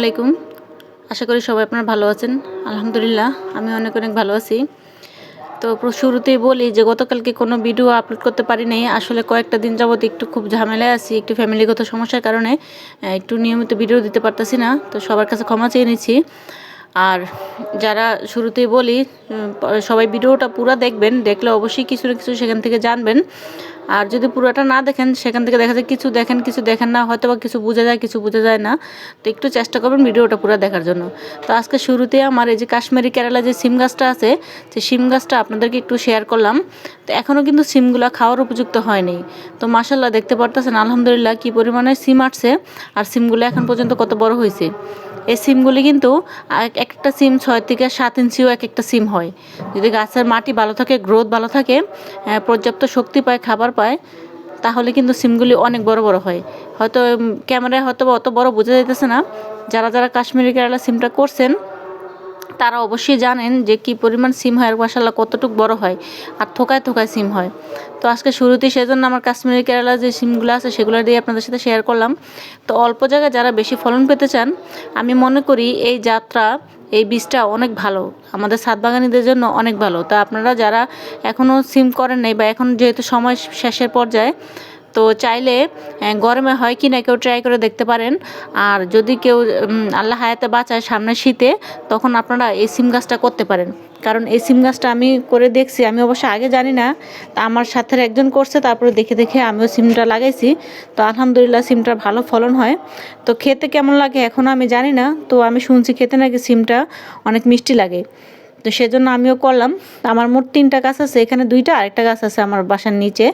আলাইকুম। আশা করি সবাই আপনারা ভালো আছেন। আলহামদুলিল্লাহ, আমি অনেক অনেক ভালো আছি। তো শুরুতেই বলি যে গতকালকে কোনো ভিডিও আপলোড করতে পারি নাই। আসলে কয়েকটা দিন যাবত একটু খুব ঝামেলায় আছি, একটু ফ্যামিলিগত সমস্যার কারণে একটু নিয়মিত ভিডিও দিতে পারতেছি না। তো সবার কাছে ক্ষমা চেয়ে নিচ্ছি। আর যারা শুরুতেই বলি সবাই ভিডিওটা পুরো দেখবেন, দেখলে অবশ্যই কিছু না কিছু সেখান থেকে জানবেন। আর যদি পুরোটা না দেখেন, সেখান থেকে দেখা যায় কিছু দেখেন কিছু দেখেন না হয়তো বা কিছু বোঝা যায়, কিছু বোঝা যায় না। তো একটু চেষ্টা করবেন ভিডিওটা পুরো দেখার জন্য। তো আজকে শুরুতে আমার এই যে কাশ্মীরি কেরালা যে সিম গাছটা আছে সেই সিম গাছটা আপনাদেরকে একটু শেয়ার করলাম। তো এখনও কিন্তু সিমগুলো খাওয়ার উপযুক্ত হয়নি। তো মাসাল্লাহ দেখতে পারতেছেন, আলহামদুলিল্লাহ, কী পরিমাণে সিম আসছে। আর সিমগুলো এখন পর্যন্ত কত বড় হয়েছে। এই সিমগুলি কিন্তু এক একটা সিম ছয় থেকে সাত ইঞ্চিও এক একটা সিম হয়। যদি গাছের মাটি ভালো থাকে, গ্রোথ ভালো থাকে পর্যাপ্ত শক্তি পায়, খাবার পায়, তাহলে কিন্তু সিমগুলি অনেক বড় বড় হয়। হয়তো ক্যামেরায় হয়তো অত বড় বোঝা যাইতেছে না। যারা যারা কাশ্মীরি কেরালা সিমটা করছেন তারা অবশ্যই জানেন যে কি পরিমাণ সিম হয় আর মশালা কতটুকু বড় হয় আর থোকায় থোকায় সিম হয়। তো আজকে শুরুতেই সেজন্য আমার কাশ্মীরি কেরালা যে সিমগুলো আছে সেগুলো দিয়ে আপনাদের সাথে শেয়ার করলাম। তো অল্প জায়গায় যারা বেশি ফলন পেতে চান, আমি মনে করি এই যাত্রা, এই বীজটা অনেক ভালো। আমাদের সাত বাগানিদের জন্য অনেক ভালো। তা আপনারা যারা এখনও সিম করেন নাই বা এখন যেহেতু সময় শেষের পর্যায়ে তো চাইলে গরমে হয় কি না কেউ ট্রাই করে দেখতে পারেন। আর যদি কেউ আল্লাহ হায়াতে বাঁচায় সামনে শীতে, তখন আপনারা এই সিম গাছটা করতে পারেন। কারণ এই সিম গাছটা আমি করে দেখছি, আমি অবশ্য আগে জানি না। তা আমার সাথে একজন করছে, তারপরে দেখে দেখে আমিও সিমটা লাগাইছি। তো আলহামদুলিল্লাহ সিমটার ভালো ফলন হয়। তো খেতে কেমন লাগে এখনও আমি জানি না। তো আমি শুনছি খেতে নাকি সিমটা অনেক মিষ্টি লাগে। তো সেজন্য আমিও করলাম। আমার মোট তিনটা গাছ আছে, এখানে দুইটা, আরেকটা গাছ আছে আমার বাসার নিচে।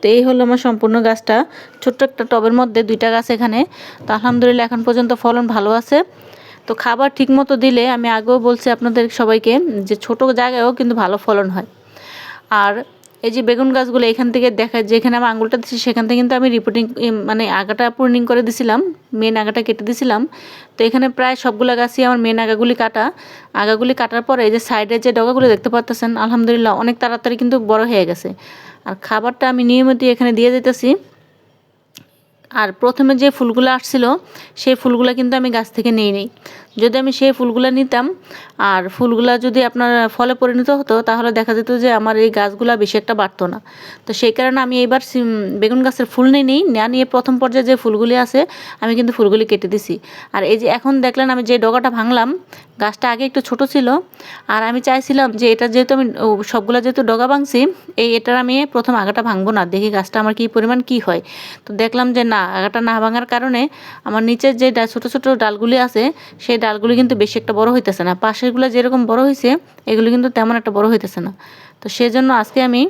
তো এই হলো আমার সম্পূর্ণ গাছটা। ছোট্ট একটা টবের মধ্যে দুইটা গাছ এখানে। তো আলহামদুলিল্লাহ এখন পর্যন্ত ফলন ভালো আছে। তো খাবার ঠিকমতো দিলে, আমি আগেও বলছি আপনাদের সবাইকে যে ছোট জায়গায়ও কিন্তু ভালো ফলন হয়। আর এই যে বেগুন গাছগুলো এখান থেকে দেখা, যেখানে আমার আঙুলটা দিচ্ছি, সেখান থেকে কিন্তু আমি রিপোর্টিং মানে আগাটা পূর্ণিং করে দিছিলাম মেন আগাটা কেটে দিছিলাম। তো এখানে প্রায় সবগুলো গাছই আমার মেন আগাগুলি কাটা। আগাগুলি কাটার পরে এই যে সাইডের যে ডগাগুলো দেখতে পাচ্তেছেন আলহামদুলিল্লাহ অনেক তাড়াতাড়ি কিন্তু বড় হয়ে গেছে। আর খাবারটা আমি নিয়মিত এখানে দিয়ে যেতেছি আর প্রথমে যে ফুলগুলো আসছিল, সেই ফুলগুলো কিন্তু আমি গাছ থেকে নিই নিই যদি আমি সেই ফুলগুলো নিতাম, আর ফুলগুলো যদি আপনার ফলে পরিণত হতো, তাহলে দেখা যেত যে আমার এই গাছগুলো বেশি একটা বাড়তো না। তো সেই কারণে আমি সিম- বেগুন গাছের ফুল নিয়ে নিই না নিয়ে প্রথম পর্যায়ে যে ফুলগুলি আছে, আমি কিন্তু ফুলগুলি কেটে দিছি। আর এই যে এখন দেখলেন আমি যে ডগাটা ভাঙলাম, গাছটা আগে একটু ছোট ছিল। আর আমি চাইছিলাম যে এটা যেহেতু আমি সবগুলা যেহেতু ডগা ভাঙছি, এই এটার আমি প্রথম আগাটা ভাঙবো না, দেখি গাছটা আমার কী পরিমাণ কি হয়। তো দেখলাম যে না আগাটা না ভাঙার কারণে আমার নিচের যে ছোটো ছোটো ডালগুলি আছে, সেই ডালগুলি কিন্তু বেশি একটা বড় হইতেছে না। পাশেরগুলো যেরকম বড় হয়েছে এগুলি কিন্তু তেমন একটা বড় হইতেছে না। তো সেজন্য আজকে আমি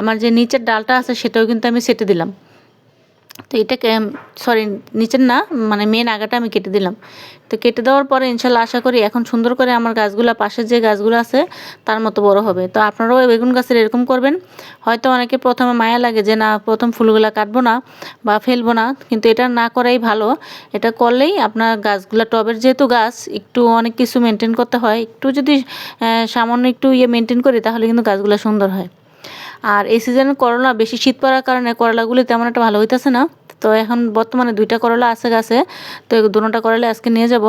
আমার যে নিচের ডালটা আছে, সেটাও কিন্তু আমি সেটে দিলাম। তো এটাকে সরি নিচের না মানে মেন আগাটা আমি কেটে দিলাম। তো কেটে দেওয়ার পরে ইনশাল্লাহ আশা করি এখন সুন্দর করে আমার গাছগুলো, পাশের যে গাছগুলো আছে, তার মতো বড় হবে। তো আপনারাও বেগুন গাছের এরকম করবেন। হয়তো অনেকে প্রথমে মায়া লাগে যে, না, প্রথম ফুলগুলো কাটবো না বা ফেলব না। কিন্তু এটা না করাই ভালো। এটা করলেই আপনার গাছগুলো, টবের যেহেতু গাছ, একটু অনেক কিছু মেনটেন করতে হয়। একটু যদি সামান্য একটু ইয়ে মেনটেন করি, তাহলে কিন্তু গাছগুলো সুন্দর হয়। আর এই সিজনে করলা, বেশি শীত পড়ার কারণে করলাগুলি তেমন একটা ভালো হইতেছে না। তো এখন বর্তমানে দুইটা করলা আছে গাছে, তো দুটোটা করলে আজকে নিয়ে যাব।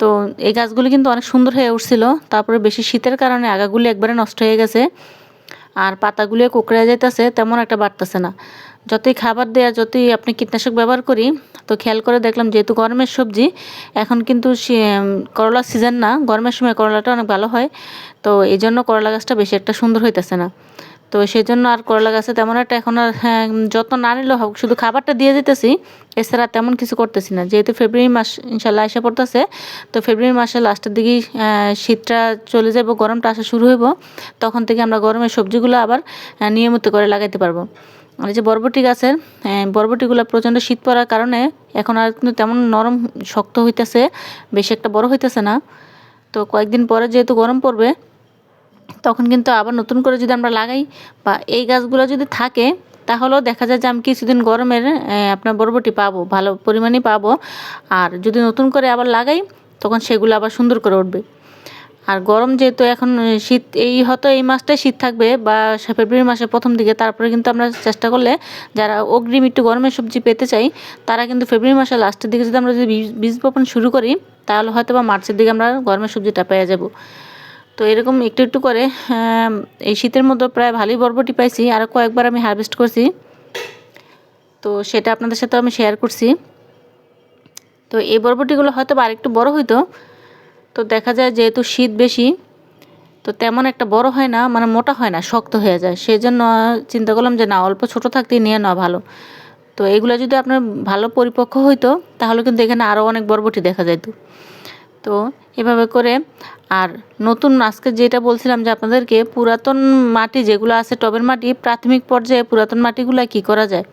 তো এই গাছগুলি কিন্তু অনেক সুন্দর হয়ে উঠছিল, তারপরে বেশি শীতের কারণে আগাগুলি একবারে নষ্ট হয়ে গেছে। আর পাতাগুলিও কুকড়ে যাইতেছে, তেমন একটা বাড়তেছে না। যতই খাবার দেয়া, যতই আপনি কীটনাশক ব্যবহার করি, তো খেয়াল করে দেখলাম যেহেতু গরমের সবজি, এখন কিন্তু করলা সিজন না, গরমের সময় করলাটা অনেক ভালো হয়। তো এই জন্য করলা গাছটা বেশি একটা সুন্দর হইতেছে না। তো সেই জন্য আর করলা গাছে তেমন একটা এখন আর হ্যাঁ, যত্ন না নিলেও হোক শুধু খাবারটা দিয়ে দিতেছি এছাড়া তেমন কিছু করতেছি না। যেহেতু ফেব্রুয়ারি মাস ইনশাল্লাহ এসে পড়তেছে তো ফেব্রুয়ারি মাসের লাস্টের দিকেই শীতটা চলে যাব গরমটা আসা শুরু হইব তখন থেকে আমরা গরমের সবজিগুলো আবার নিয়মিত করে লাগাইতে পারব। আর যে বরবটি গাছের বরবটিগুলো প্রচণ্ড শীত পড়ার কারণে এখন আর কিন্তু তেমন নরম শক্ত হইতেছে বেশি একটা বড় হইতেছে না। তো কয়েকদিন পরে যেহেতু গরম পড়বে তখন কিন্তু আবার নতুন করে যদি আমরা লাগাই বা এই গাছগুলো যদি থাকে, তাহলেও দেখা যায় যে আমি কিছুদিন গরমের আপনার বরবটি পাবো, ভালো পরিমাণে পাবো। আর যদি নতুন করে আবার লাগাই, তখন সেগুলো আবার সুন্দর করে উঠবে। আর গরম যেহেতু এখন শীত, এই হয়তো এই মাসটাই শীত থাকবে বা ফেব্রুয়ারি মাসের প্রথম দিকে, তারপরে কিন্তু আমরা চেষ্টা করলে যারা অগ্রিম একটু গরমের সবজি পেতে চাই, তারা কিন্তু ফেব্রুয়ারি মাসের লাস্টের দিকে যদি আমরা যদি বীজ- বপন শুরু করি, তাহলে হয়তো বা মার্চের দিকে আমরা গরমের সবজিটা পেয়ে যাব। তো এরকম একটু একটু করে এই শীতের মধ্যে প্রায় ভালোই বরবটি পাইছি। আর কয়েকবার আমি হারভেস্ট করছি। তো সেটা আপনাদের সাথে আমি শেয়ার করছি। তো এই বরবটিগুলো হয়তো বা আরেকটু বড় হইতো। তো দেখা যায় যেহেতু শীত বেশি, তো তেমন একটা বড় হয় না মানে মোটা হয় না, শক্ত হয়ে যায়। সেই জন্য চিন্তা করলাম যে না, অল্প ছোট থাকতেই নিয়ে নেওয়া ভালো। তো এগুলো যদি আপনার ভালো পরিপক্ক হইতো, তাহলে কিন্তু এখানে আরও অনেক বরবটি দেখা যেত তো এভাবে করে। আর নতুন আজকে যেটা বলছিলাম যে আপনাদেরকে, পুরাতন মাটি যেগুলো আছে, টবের মাটি, প্রাথমিক পর্যায়ে পুরাতন মাটিগুলো কি করা যায়?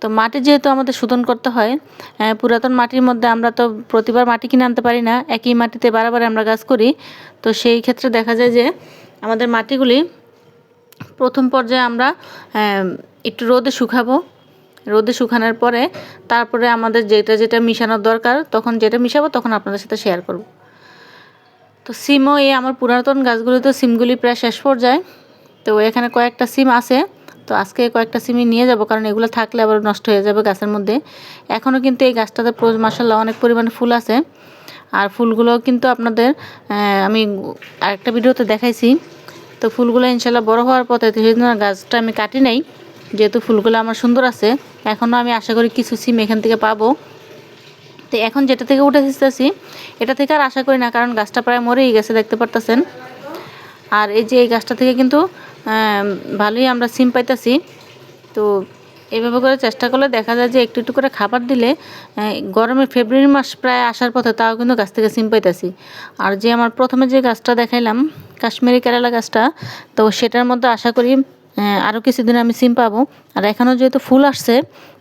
তো মাটি যেহেতু আমাদের শোধন করতে হয় পুরাতন মাটির মধ্যে আমরা তো প্রতিবার মাটি কিনে আনতে পারি না, একই মাটিতে বারবার আমরা গাছ করি। তো সেই ক্ষেত্রে দেখা যায় যে আমাদের মাটিগুলি প্রথম পর্যায়ে আমরা একটু রোদে শুকাবো। রোদে শুকানোর পরে তারপরে আমাদের যেটা যেটা মিশানোর দরকার, তখন যেটা মিশাবো তখন আপনাদের সাথে শেয়ার করব। তো সিমও এই আমার পুরাতন গাছগুলিতে সিমগুলি প্রায় শেষ পর্যায়ে। তো এখানে কয়েকটা সিম আছে। তো আজকে কয়েকটা সিমই নিয়ে যাব, কারণ এগুলো থাকলে আবার নষ্ট হয়ে যাবে গাছের মধ্যে। এখনও কিন্তু এই গাছটাতে মাসাল্লাহ অনেক পরিমাণে ফুল আছে। আর ফুলগুলো কিন্তু আপনাদের আমি আরেকটা ভিডিওতে দেখাইছি। তো ফুলগুলো ইনশাল্লাহ বড় হওয়ার পথে জন্য গাছটা আমি কাটি নাই। যেহেতু ফুলগুলো আমার সুন্দর আছে এখনও আমি আশা করি কিছু সিম এখান থেকে পাবো। তো এখন যেটা থেকে উঠে এসেছি এটা থেকে আর আশা করি না, কারণ গাছটা প্রায় মরেই গেছে, দেখতে পারতেছেন। আর এই যে এই গাছটা থেকে কিন্তু ভালোই আমরা সিম পাইতেছি। তো এইভাবে করে চেষ্টা করলে দেখা যায় যে একটু একটু করে খাবার দিলে গরমে ফেব্রুয়ারি মাস প্রায় আসার পথে তাও কিন্তু গাছ থেকে সিম পাইতেছি। আর যে আমার প্রথমে যে গাছটা দেখাইলাম, কাশ্মীরি কেরালা গাছটা, তো সেটার মধ্যে আশা করি আরও কিছুদিন আমি সিম পাবো। আর এখানেও যেহেতু ফুল আসছে,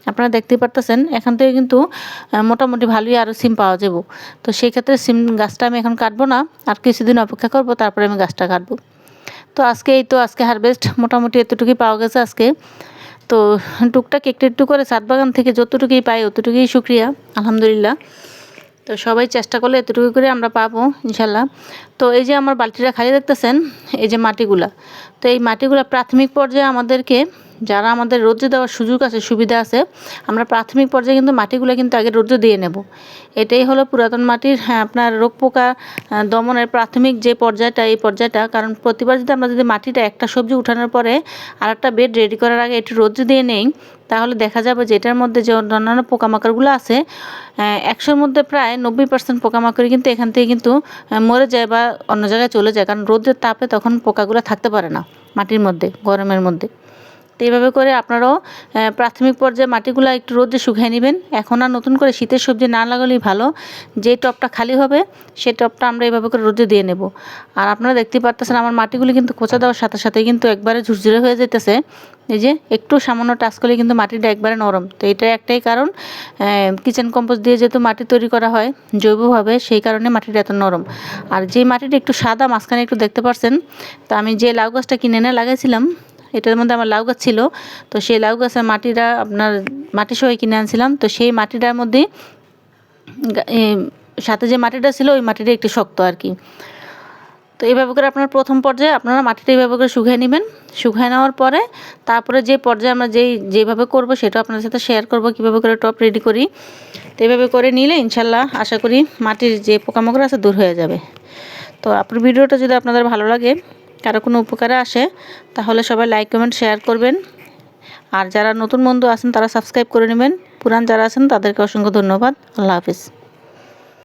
আপনারা দেখতে পারতেছেন, এখান থেকে কিন্তু মোটামুটি ভালোই আরও সিম পাওয়া যাব। তো সেই ক্ষেত্রে সিম গাছটা আমি এখন কাটবো না, আর কিছুদিন অপেক্ষা করব, তারপরে আমি গাছটা কাটবো। তো আজকে এই তো, আজকে হারভেস্ট মোটামুটি এতটুকুই পাওয়া গেছে আজকে। তো টুকটাক একটু একটু করে সাত বাগান থেকে যতটুকুই পাই, অতটুকুই শুক্রিয়া, আলহামদুলিল্লাহ। তো সবাই চেষ্টা করলে এতটুকু করে আমরা পাবো, ইনশাল্লাহ। তো এই যে আমার বালতিটা খালি দেখতেছেন, এই যে মাটিগুলা। তো এই মাটিগুলা প্রাথমিক পর্যায়ে আমাদেরকে যারা আমাদের রোদ্রে দেওয়ার সুযোগ আছে সুবিধা আছে আমরা প্রাথমিক পর্যায়ে কিন্তু মাটিগুলো কিন্তু আগে রোদ্রে দিয়ে নেব। এটাই হলো পুরাতন মাটির হ্যাঁ, আপনার রোগ পোকা দমনের প্রাথমিক যে পর্যায়টা এই পর্যায়টা। কারণ প্রতিবার যদি আমরা যদি মাটিটা একটা সবজি উঠানোর পরে আর একটা বেড রেডি করার আগে একটু রোদ্রে দিয়ে নেই তাহলে দেখা যাবে যে এটার মধ্যে যে অন্যান্য পোকামাকড়গুলো আছে একশোর মধ্যে প্রায় নব্বই পার্সেন্ট পোকামাকড়ই কিন্তু এখান থেকে কিন্তু মরে যায় বা অন্য জায়গায় চলে যায়। কারণ রোদের তাপে তখন পোকাগুলো থাকতে পারে না মাটির মধ্যে গরমের মধ্যে। তো এইভাবে করে আপনারাও প্রাথমিক পর্যায়ে মাটিগুলো একটু রোদে শুকিয়ে নেবেন। এখন আর নতুন করে শীতের সবজি না লাগালেই ভালো। যে টপটা খালি হবে সেই টপটা আমরা এইভাবে করে রোদে দিয়ে নেব। আর আপনারা দেখতে পারতেছেন আমার মাটিগুলি কিন্তু খোঁচা দেওয়ার সাথে সাথে কিন্তু একবারে ঝুরঝুরে হয়ে যেতেছে। এই যে একটু সামান্য টাচ করলে কিন্তু মাটিটা একবারে নরম। তো এটা একটাই কারণ কিচেন কম্পোস্ট দিয়ে যেহেতু মাটি তৈরি করা হয় জৈবভাবে, সেই কারণে মাটিটা এত নরম। আর যে মাটিটা একটু সাদা, মাঝখানে একটু দেখতে পারছেন, তো আমি যে লাউ গাছটা কিনে এনে লাগাইছিলাম এটার মধ্যে আমার লাউ গাছ ছিল। তো সেই লাউ গাছের মাটিটা আপনার মাটি সহ কিনে আনছিলাম। তো সেই মাটিটার মধ্যে সাথে যে মাটিটা ছিল, ওই মাটিটা একটু শক্ত আর কি। তো এইভাবে করে আপনার প্রথম পর্যায়ে আপনারা মাটিটা এইভাবে করে শুকিয়ে নেবেন। শুকিয়ে নেওয়ার পরে তারপরে যে পর্যায়ে আমরা যেই, যেভাবে করব সেটা আপনাদের সাথে শেয়ার করব, কীভাবে করে টপ রেডি করি। তো এইভাবে করে নিলে ইনশাল্লাহ আশা করি মাটির যে পোকামাকড় আছে দূর হয়ে যাবে। তো আপনার ভিডিওটা যদি আপনাদের ভালো লাগে কারও কোনো উপকারে আসে, তাহলে সবাই লাইক কমেন্ট শেয়ার করবেন। আর যারা নতুন বন্ধু আছেন, তারা সাবস্ক্রাইব করে নেবেন। পুরান যারা আছেন, তাদেরকে অসংখ্য ধন্যবাদ। আল্লাহ হাফিজ।